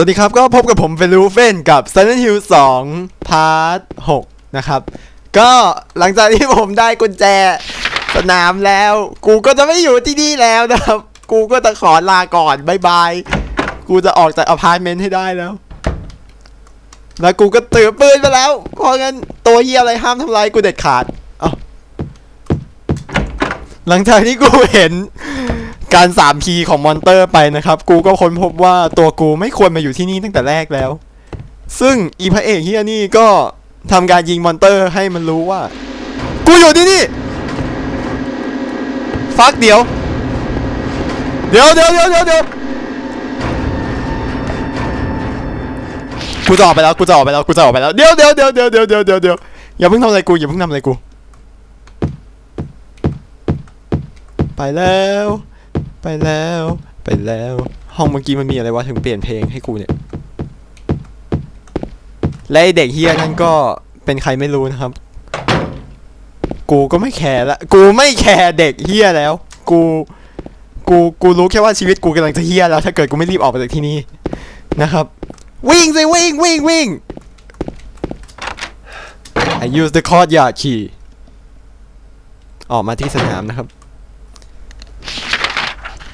วัสดีครับก็พบกับผมเฟลูเฟนกับ Silent Hill 2 พาร์ท 6 นะครับ ก็หลังจากที่ผมได้กุญแจสนามแล้ว กูก็จะไม่อยู่ที่นี่แล้วนะครับ กูก็จะขอลาก่อนบายบาย กูจะออกจากอพาร์ตเมนต์ให้ได้แล้ว แล้วกูก็ถือปืนไปแล้ว เพราะงั้นตัวเฮียอะไรห้ามทำร้ายกูเด็ดขาด เอาหลังจากที่กูเห็น การ 3P ของมอนเตอร์ไปนะครับ กูก็ค้นพบว่าตัวกูไม่ควรมาอยู่ที่นี่ตั้งแต่แรกแล้ว ซึ่งอีพระเอกเฮียนี่ก็ทำการยิงมอนเตอร์ให้มันรู้ว่า กูอยู่ที่นี่ ฟักเดี๋ยว เดี๋ยวเดี๋ยวเดี๋ยวเดี๋ยวเดี๋ยวกูจะออกไปแล้วกูจะออกไปแล้วกูจะออกไปแล้วเดี๋ยวเดี๋ยวเดี๋ยวเดี๋ยวเดี๋ยวเดี๋ยวเดี๋ยวเดี๋ยวอย่าเพิ่งทำอะไรกูอย่าเพิ่งทำอะไรกู ไปแล้ว ไปแล้ว ไปแล้ว ห้องเมื่อกี้มันมีอะไรวะถึงเปลี่ยนเพลงให้กูเนี่ย และไอเด็กเฮียนั่นก็เป็นใครไม่รู้นะครับ กูก็ไม่แคร์ละ กูไม่แคร์เด็กเฮียแล้ว กู กู กูรู้แค่ว่าชีวิตกูกำลังจะเฮียแล้ว ถ้าเกิดกูไม่รีบออกไปจากที่นี่นะครับ วิ่งสิวิ่งวิ่งวิ่ง I use the courtyard key ออกมาที่สนามนะครับ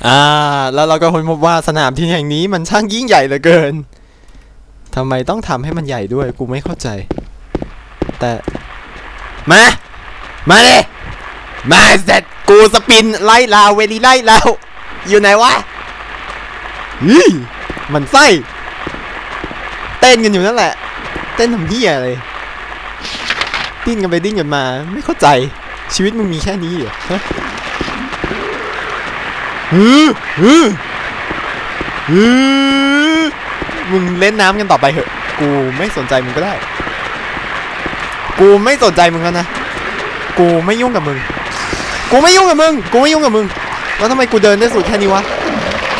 อ่า แล้วเราก็ค้นพบว่าสนามที่แห่งนี้มันช่างยิ่งใหญ่เหลือเกินทำไมต้องทำให้มันใหญ่ด้วย กูไม่เข้าใจ แต่ มา มาเลยมาเสร็จกูสปินไล่ลาวเวลีไล่ลาวอยู่ไหนวะยี่มันไส้ เต้นกันอยู่นั่นแหละ เต้นทำเหี้ยอะไรดิ้นกันไปดิ้นกันมา ไม่เข้าใจ ชีวิตมึงมีแค่นี้เหรอ ฮือฮือฮือมึงเล่นน้ำกันต่อไปเถอะ กูไม่สนใจมึงก็ได้ กูไม่สนใจมึงแล้วนะ กูไม่ยุ่งกับมึง กูไม่ยุ่งกับมึง กูไม่ยุ่งกับมึง แล้วทำไมกูเดินได้สุดแค่นี้วะ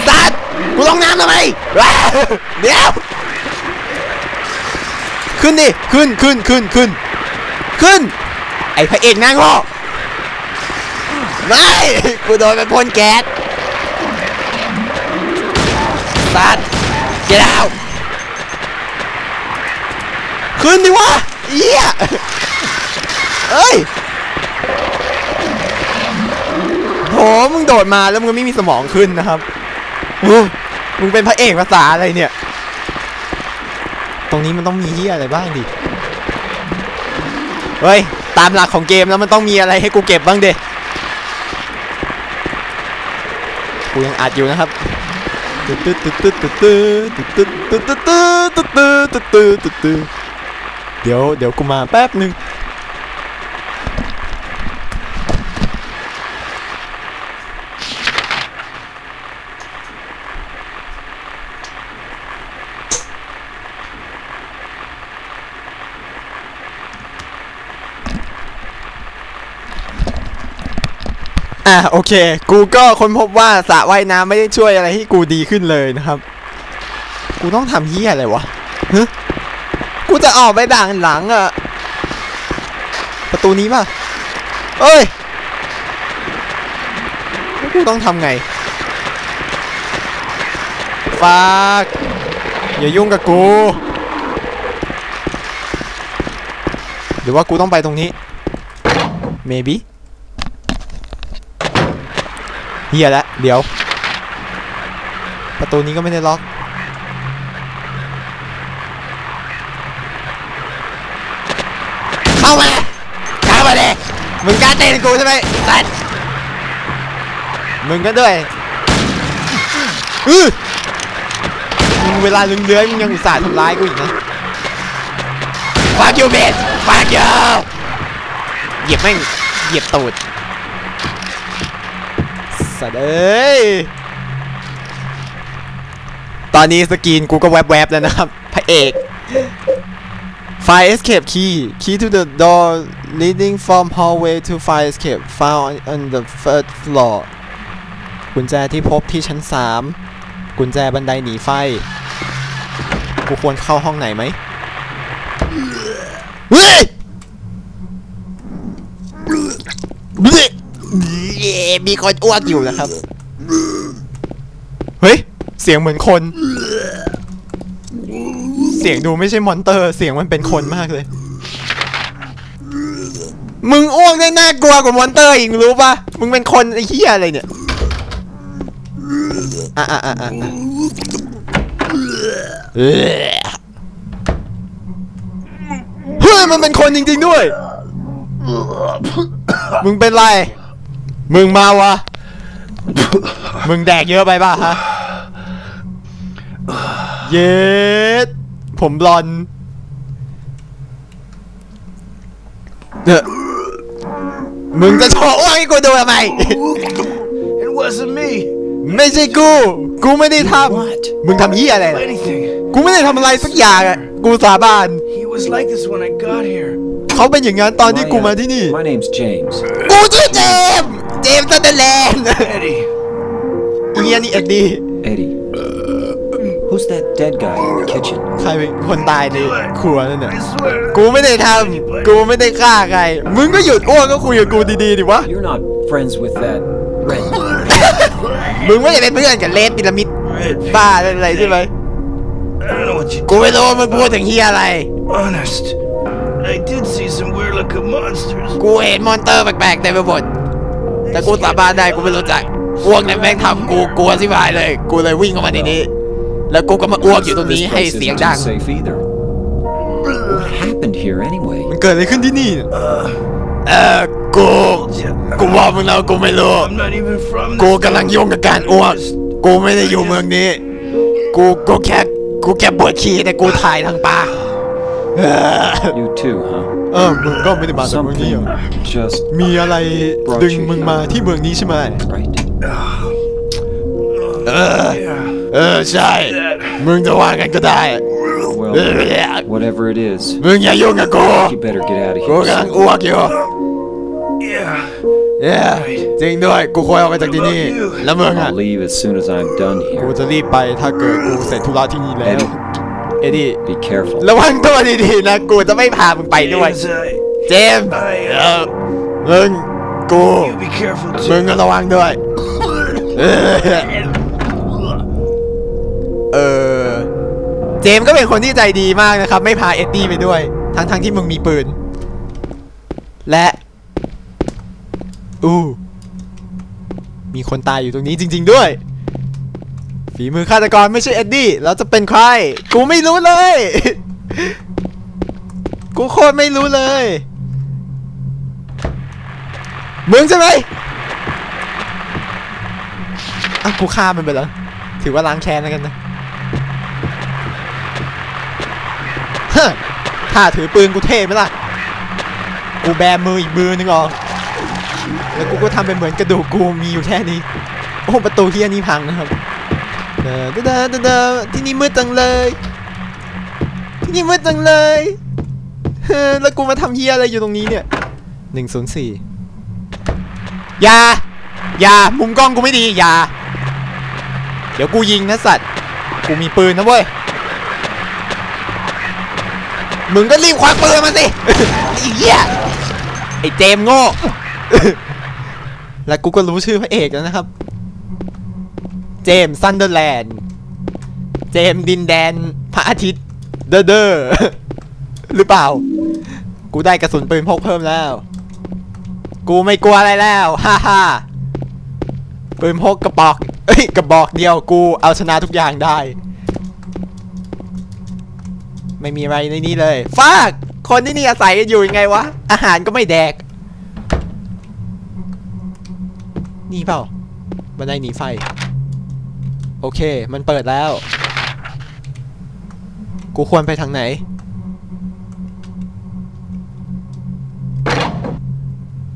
สัตว์กูลงน้ำทำไมว้าวเดี๋ยว ขึ้นดิ ขึ้นขึ้นขึ้นขึ้น ขึ้น ไอ้พระเอกนางโง่ไม่ กูโดนเป็นพ่นแก๊ส สัตว์ get out ขึ้นดิวะเอี้ยเอ้ยโหมึงโดดมาแล้วมึงไม่มีสมองขึ้นนะครับอู้มึงเป็นพระเอกภาษาอะไรเนี่ย ตรงนี้มันต้องมีเหี้ยอะไรบ้างดิ เฮ้ย ตามหลักของเกมแล้วมันต้องมีอะไรให้กูเก็บบ้างเดกูยังอัดอยู่นะครับ ตึ๊ดตึ๊ดตึ๊ดตึ๊ดตึ๊ดตึ๊ดตึ๊ดตึ๊ดตึ๊ดตึ๊ดตึ๊ดตึ๊ดตึ๊ดตึ๊ดเดี๋ยวเดี๋ยวกูมาแป๊บหนึ่ง อะโอเค กูก็ค้นพบว่าสระว่ายน้ำไม่ได้ช่วยอะไรให้กูดีขึ้นเลยนะครับ กูต้องทำเหี้ยอะไรวะฮะกูจะออกไปด่านหลังอะประตูนี้ป่ะเอ้ยกูต้องทำไงฟากอย่ายุ่งกับกู หรือว่ากูต้องไปตรงนี้ maybe เฮียแล้วเดี๋ยว ประตูนี้ก็ไม่ได้ล็อก เข้ามาเข้ามาเลยมึงกล้าเตะกูใช่ไหมสัตว์มึงก็ด้วยอื้อมึงเวลาลึงเลื้อยมึงยังอุตส่าห์ทำร้ายกูอีกนะ fuck you bitch fuck you เหยียบแม่งเหยียบตูด สัตว์เอ้ย ตอนนี้สกรีนกูก็แวบๆแล้วนะครับ พระเอก Fire escape key key to the door leading from hallway to fire escape found on the third floor กุญแจที่พบที่ชั้น 3 กุญแจบันไดหนีไฟ กูควรเข้าห้องไหนไหมเฮ้ย มีคนอ้วกอยู่นะครับ เฮ้ย เสียงเหมือนคน เสียงดูไม่ใช่มอนเตอร์ เสียงมันเป็นคนมากเลย มึงอ้วกได้น่ากลัวกว่ามอนเตอร์อีกรู้ปะมึงเป็นคนไอ้เหี้ยอะไรเนี่ยอะอะอะอะอะเอ้ยเฮ้ยมันเป็นคนจริงๆด้วย มึงเป็นไร มึงมาวะ มึงแดกเยอะไปป่ะฮะ เย็ดผมบลอนด์เด้อมึงจะโชว์อ้วกให้กูดูทำไม It wasn't me. ไม่ใช่กู กูไม่ได้ท What? ำ มึงทำยี่อะไรล่ะ Anything. กูไม่ได้ทำอะไรสักอย่างอะกูสาบาน He was like this when I got here. เขาเป็นอย่างนั้นตอนที่ My, กู uh, มาที่นี่ My name's James. กูชื่อเจมส์ เจมส์ซันเดอร์แลนด์ Eddie. เอียนี่เอ็ดดี้ Eddie. Who's that dead guy in the kitchen? ใครเป็นคนตายในครัวนั่นน่ะ I swear. กูไม่ได้ทำ กูไม่ได้ฆ่าใคร มึงก็หยุดอ้วกก็คุยกับกูดีๆดิวะ You're not friends with that red. มึงไม่ได้เป็นเพื่อนกับเลสพีระมิด Red บ้าอะไรใช่ไหม I don't know what you กูไม่รู้ว่ามึงพูดถึงเฮียอะไร Honest. I did see some weird looking monsters. กูเห็นมอนเตอร์แปลกๆเต็มไปหมด แต่กูสาบานได้กูไม่รู้จักอ้วกในแม่งทำกูกลัวสิบหายเลย กูเลยวิ่งเข้ามาในนี้ แล้วกูก็มาอ้วกอยู่ตรงนี้ This ให้ place เสียง isn't ดัง too safe either. What happened here anyway? มันเกิดอะไรขึ้นที่นี่ เออกู กูบอกมึงแล้วกูไม่รู้ I'm not even from กู this กำลัง town. ยุ่งกับการอ้วก กูไม่ได้อยู่เมืองนี้ กูกูแค่กูแค่ปวดขี้แต่กูถ่ายทางปากเออ You too, huh? เออมึงก็ไม่ได้มาจากเมืองนี้ Something just มีอะไรดึงมึงมาที่เมืองนี้ใช่ไหม right. เออ Yeah. เออใช่ มึงจะว่ากันก็ได้ Well, เออ whatever it is, มึงอย่ายุ่งกับกู you better get out of กู here. กำลัง soon. อ้วกอยู่ Yeah. เย้จริงด้วย กูควรออกไปจากที่นี่ แล้วมึงอะ I'll leave as soon as I'm done กู here. จะรีบไปถ้าเกิดกูเสร็จธุระที่นี่แล้ว เอ็ดดี้ Be careful. ระวังตัวดีๆนะ กูจะไม่พามึงไปด้วย Yes, I- เจมส์เออมึง กู You be careful มึง too. ก็ระวังด้วยเออเออ เจมส์ก็เป็นคนที่ใจดีมากนะครับ ไม่พาเอ็ดดี้ไปด้วย ทั้งๆที่มึงมีปืน และ อู้ มีคนตายอยู่ตรงนี้จริง ๆ ด้วย ฝีมือฆาตกรไม่ใช่เอ็ดดี้แล้วจะเป็นใคร กูไม่รู้เลย กูโคตรไม่รู้เลย มึงใช่ไหมอะกูฆ่ามันไปแล้ว ถือว่าล้างแค้นแล้วกันนะฮะถ้าถือปืนกูเท่ไหมล่ะ กูแบมืออีกมือนึงออแล้วกูก็ทำเป็นเหมือนกระดูกกูมีอยู่แค่นี้ โอ้ประตูเฮียนี่พังนะครับ ดอเดอเดอเดอที่นี่มืดจังเลย ที่นี่มืดจังเลยเฮ้อแล้วกูมาทำเฮียอะไรอยู่ตรงนี้เนี่ยหนึ่งศูนย์สี่อย่าอย่ามุมกล้องกูไม่ดีอย่าเดี๋ยวกูยิงนะสัตว์ กูมีปืนนะเว้ย มึงก็รีบควักปืนมาสิไอ้เหี้ย ไอ้เจมโง่ และกูก็รู้ชื่อพระเอกแล้วนะครับ เจมส์ซันเดอร์แลนด์เจมส์ดินแดนพระอาทิตย์ เดอเดอร์หรือเปล่า กูได้กระสุนปืนพกเพิ่มแล้ว กูไม่กลัวอะไรแล้ว ฮ่าฮ่าปืนพกกระบอกเอ้ยกระบอกเดียวกูเอาชนะทุกอย่างได้ ไม่มีอะไรในนี้เลยฟากคนที่นี่อาศัยอยู่ยังไงวะ อาหารก็ไม่แดก นี่เปล่าบันไดหนีไฟ โอเค มันเปิดแล้ว กูควรไปทางไหน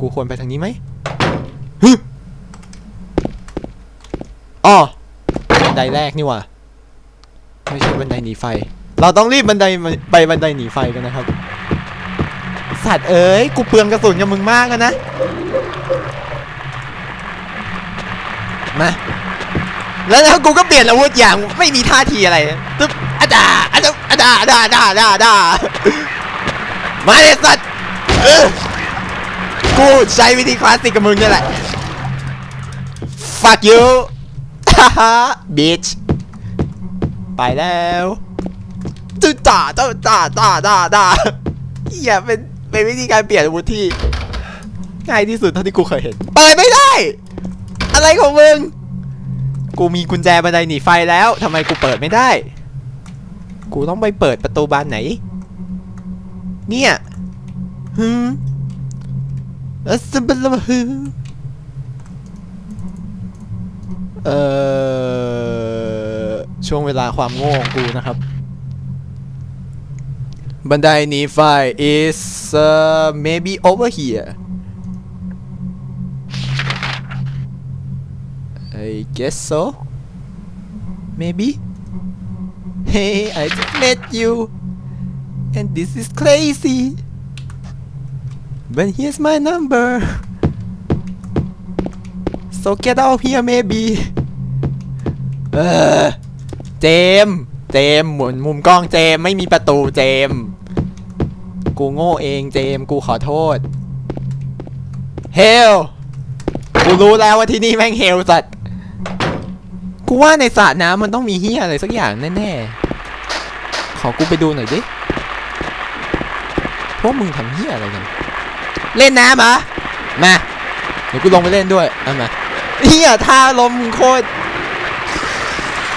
กูควรไปทางนี้ไหมฮึอ๋อบันไดแรกนี่ว่าไม่ใช่บันไดหนีไฟ เราต้องรีบบันไดไปบันไดหนีไฟกันนะครับ สัตว์เอ้ย กูเปลืองกระสุนกับมึงมากอะนะ มา แล้วแล้วกูก็เปลี่ยนอาวุธอย่างไม่มีท่าทีอะไรตึ๊บอาดาอาดาอาดาอาดาอาดาอาดาดามาเลยสัตว์กูใช้วิธีคลาสสิกกับมึงนี่แหละ fuck you ฮ่าฮ่า bitch ไปแล้วจุดจ่าเจ้าจ่าจ่าจ่าจ่าเหี้ยเป็นเป็นวิธีการเปลี่ยนอาวุธที่ง่ายที่สุดเท่าที่กูเคยเห็น เปิดไม่ได้ อะไรของมึง กูมีกุญแจบันไดหนีไฟแล้วทำไมกูเปิดไม่ได้ กูต้องไปเปิดประตูบานไหน เนี่ยฮึมอัสบัลลาฮึเอ่อช่วงเวลาความโง่ของกูนะครับ บันไดหนีไฟ is uh, maybe over here guess so maybe Hey I just met you and this is crazy but here's my number so get out here maybe เออเจม เจมหมุนมุมกล้องเจมไม่มีประตูเจม กูโง่เองเจมกูขอโทษ เฮล กูรู้แล้วว่าที่นี่แม่งเฮลสัตว์ กูว่าในสระน้ำมันต้องมีเฮียอะไรสักอย่างแน่ๆ ขอกูไปดูหน่อยดิ พวกมึงทำเฮียอะไรกัน เล่นน้ำเหรอ มา เดี๋ยวกูลงไปเล่นด้วยเอามาเฮียท่าลมโคตร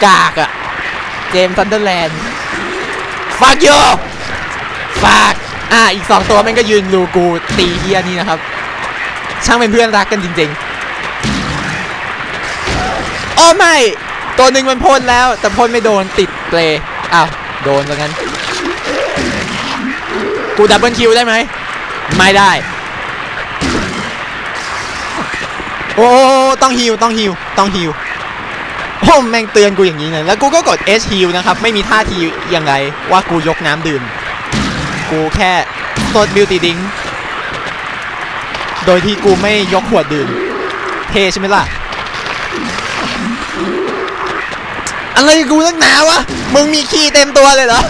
กากอะเจมส์ซันเดอร์แลนด์ฝากโยฝากอะอีกสองตัวแม่งก็ยืนดูกูตีเฮียนี่นะครับ ช่างเป็นเพื่อนรักกันจริง ๆ อ้ไม่ ตัวหนึ่งมันพ่นแล้ว แต่พ่นไม่โดนติดเปลอ้าวโดนแล้วงั้น กูดับเบิลคิวได้ไหม ไม่ได้ โอ้ต้องฮิวต้องฮิวต้องฮิวโอ้แม่งเตือนกูอย่างนี้เลยแล้วกูก็กด H heal นะครับ ไม่มีท่าทียังไงว่ากูยกน้ำดื่ม กูแค่สดบิวตี้ดิงโดยที่กูไม่ยกขวดดื่มเทใช่ไหมล่ะ อะไรกูนักหนาวะ มึงมีขี้เต็มตัวเลยเหรอ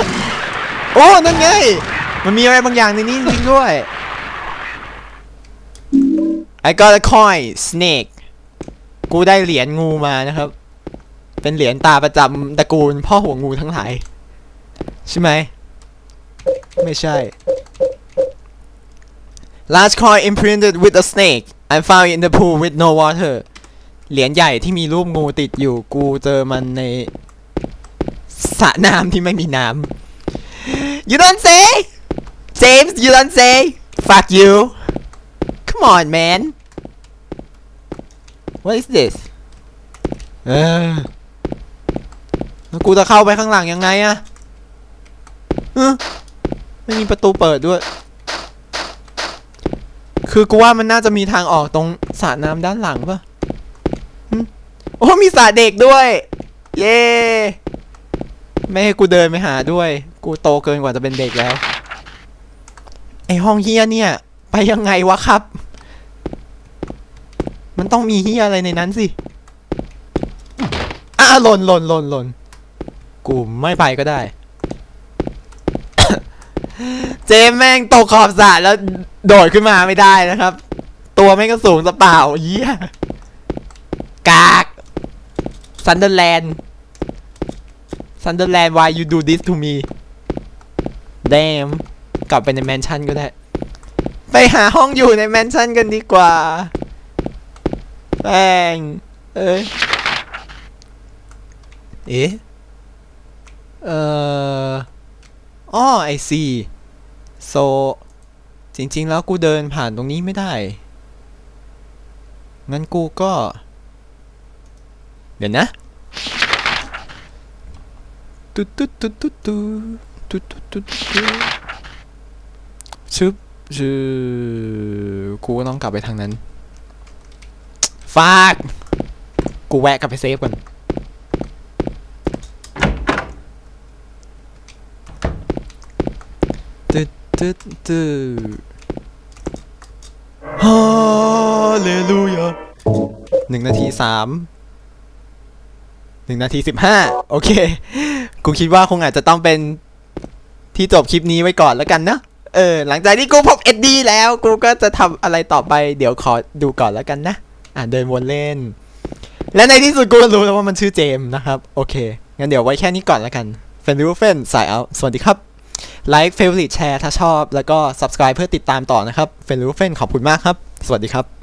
โอ้นั่นไง มันมีอะไรบางอย่างในนี้จริงด้วย I got a coin snake กูได้เหรียญงูมานะครับ เป็นเหรียญตาประจำตระกูลพ่อหัวงูทั้งหลาย ใช่ไหม ไม่ใช่ Large coin imprinted with a snake I found in the pool with no water เหรียญใหญ่ที่มีรูปงูติดอยู่กูเจอมันในสระน้ำที่ไม่มีน้ำ You don't say James you don't say Fuck you Come on man What is this เออแล้วกูจะเข้าไปข้างหลังยังไงอะอไม่มีประตูเปิดด้วย คือกูว่ามันน่าจะมีทางออกตรงสระน้ำด้านหลังปะ โอ้มีสระเด็กด้วย เย้ไม่ให้กูเดินไปหาด้วย กูโตเกินกว่าจะเป็นเด็กแล้ว ไอห้องเฮียเนี่ย ไปยังไงวะครับ มันต้องมีเฮียอะไรในนั้นสิอะหล่นหล่นหล่นหล่นกูไม่ไปก็ได้ เจมแม่งตกขอบสระแล้วโดดขึ้นมาไม่ได้นะครับ ตัวแม่งก็สูงสะเปล่าเยี่ย ซันเดอร์แลนด์ซันเดอร์แลนด์ why you do this to me damn กลับไปในแมนชั่นก็ได้ ไปหาห้องอยู่ในแมนชั่นกันดีกว่าแป้งเอ้ยเอ๊ะเอ่ออ้อไอซีโซจริง ๆ แล้วกูเดินผ่านตรงนี้ไม่ได้ งั้นกูก็ เดี๋ยวนะตุ๊ดตุ๊ดตุ๊ดตุ๊ดตุ๊ดตุ๊ดตุ๊ดตุ๊ดชึบชือกูก็ต้องกลับไปทางนั้น ฟากกูแวะกลับไปเซฟก่อน ตึ๊ดตึ๊ดตึ๊ดฮาเลลูยาหนึ่งนาทีสามห นึ่งนาทีสิบห้าโอเค กูคิดว่าคงอาจจะต้องเป็นที่จบคลิปนี้ไว้ก่อนแล้วกันนะเออ หลังจากที่กูพบเอ็ดดี้แล้ว กูก็จะทำอะไรต่อไป เดี๋ยวขอดูก่อนแล้วกันนะ อะเดินวนเล่น และในที่สุดกูรู้แล้วว่ามันชื่อเจมส์นะครับ โอเค งั้นเดี๋ยวไว้แค่นี้ก่อนแล้วกันเฟนริวเฟนสายเอา สวัสดีครับ ไลค์เฟ v o r ริ e แชร์ถ้าชอบ แล้วก็ subscribe เพื่อติดตามต่อนะครับเฟนริวเฟนขอบคุณมากครับ สวัสดีครับ